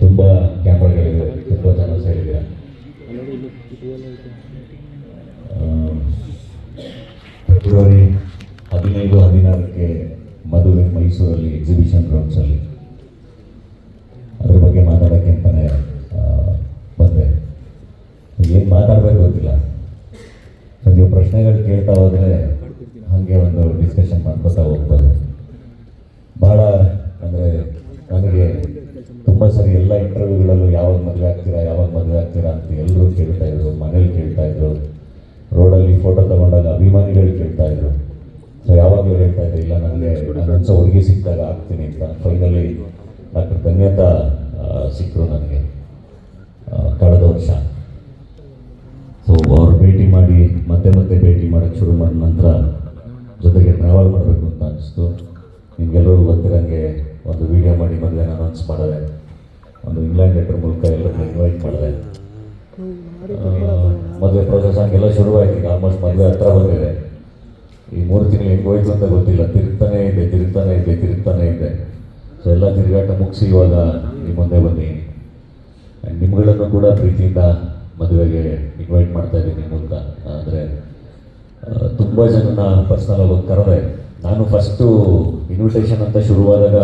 ತುಂಬ ಕ್ಯಾಂಪಲ್ಗಳಿದೆ ತುಂಬ ಜನ ಸೇರಿದೆ ಫೆಬ್ರವರಿ ಹದಿನೈದು, ಹದಿನಾರಕ್ಕೆ ಮದುವೆ ಮೈಸೂರಲ್ಲಿ ಎಕ್ಸಿಬಿಷನ್ ಗ್ರೌಂಡ್ಸಲ್ಲಿ ಅದ್ರ ಬಗ್ಗೆ ಮಾತಾಡೋಕ್ಕೆ ಅಂತಲೇ ಬಂದೆ. ಏನು ಮಾತಾಡಬೇಕು ಗೊತ್ತಿಲ್ಲ. ನೀವು ಪ್ರಶ್ನೆಗಳು ಕೇಳ್ತಾ ಹೋದರೆ ಹಾಗೆ ಒಂದು ಡಿಸ್ಕಷನ್ ಮಾಡ್ಕೊತಾ ಹೋಗ್ಬೋದು ಭಾಳ ಅಂದರೆ ನನಗೆ ತುಂಬ ಸರಿ, ಎಲ್ಲ ಇಂಟರ್ವ್ಯೂಗಳಲ್ಲೂ ಯಾವಾಗ ಮದುವೆ ಆಗ್ತೀರಾ, ಯಾವಾಗ ಮದುವೆ ಆಗ್ತೀರಾ ಅಂತ ಎಲ್ಲರೂ ಕೇಳ್ತಾ ಇದ್ರು, ಮನೇಲಿ ಕೇಳ್ತಾ ಇದ್ರು. ರೋಡಲ್ಲಿ ಫೋಟೋ ತಗೊಂಡಾಗ ಅಭಿಮಾನಿಗಳು ಕೇಳ್ತಾ ಇದ್ರು. ಸೊ ಯಾವಾಗಲೂ ಹೇಳ್ತಾ ಇದ್ದೆ ಇಲ್ಲ ನನಗೆ ಸಹ ಹುಡುಗಿ ಸಿಕ್ಕಿದಾಗ ಆಗ್ತೀನಿ ಅಂತ. ಫೈನಲಿ ಡಾಕ್ಟರ್ ಧನ್ಯತಾ ಸಿಕ್ಕರು ನನಗೆ. ಕಳೆದ ವರ್ಷ. ಸೊ ಅವ್ರು ಭೇಟಿ ಮಾಡಿ, ಮತ್ತೆ ಮತ್ತೆ ಭೇಟಿ ಮಾಡೋಕ್ಕೆ ಶುರು ಮಾಡಿದ ನಂತರ ಜೊತೆಗೆ ಟ್ರಾವೆಲ್ ಮಾಡಬೇಕು ಅಂತ ಅನಿಸ್ತು. ನಿಮಗೆಲ್ಲರೂ ಗೊತ್ತಿರೋಂಗೆ ಒಂದು ವಿಡಿಯೋ ಮಾಡಿ ಮದುವೆ ಅನೌನ್ಸ್ ಮಾಡಿದೆ. ಒಂದು ಇಂಗ್ಲೆಂಡ್ ಲೆಟರ್ ಮೂಲಕ ಎಲ್ಲರನ್ನ ಇನ್ವೈಟ್ ಮಾಡಿದೆ. ಮದುವೆ ಪ್ರೊಸೆಸ್ ಹಂಗೆಲ್ಲ ಶುರುವಾಯಿತು ಈಗ ಆಲ್ಮೋಸ್ಟ್ ಮದುವೆ ಹತ್ರ ಬಂದಿದೆ. ಈ ಮೂರು ತಿಂಗಳು ಹೆಂಗೆ ಹೋಯ್ತು ಅಂತ ಗೊತ್ತಿಲ್ಲ ತಿರುಗ್ತಾನೆ ಇದೆ ತಿರುಗ್ತಾನೆ ಇದೆ ತಿರುಗ್ತಾನೆ ಇದೆ. ಸೊ ಎಲ್ಲ ತಿರುಗಾಟ ಮುಗಿಸಿ ಇವಾಗ ನಿಮ್ಮ ಮುಂದೆ ಬನ್ನಿ. ಆ್ಯಂಡ್ ನಿಮ್ಗಳನ್ನು ಕೂಡ ಪ್ರೀತಿಯಿಂದ ಮದುವೆಗೆ ಇನ್ವೈಟ್ ಮಾಡ್ತಾ ಇದ್ದೀನಿ ನಿಮ್ಮ ಮೂಲಕ. ಅಂದರೆ ತುಂಬ ಜನನ ಪರ್ಸ್ನಲ್ ಆಗಿ ಕರೆದೆ. ನಾನು ಫಸ್ಟು ಇನ್ವಿಟೇಷನ್ ಅಂತ ಶುರುವಾದಾಗ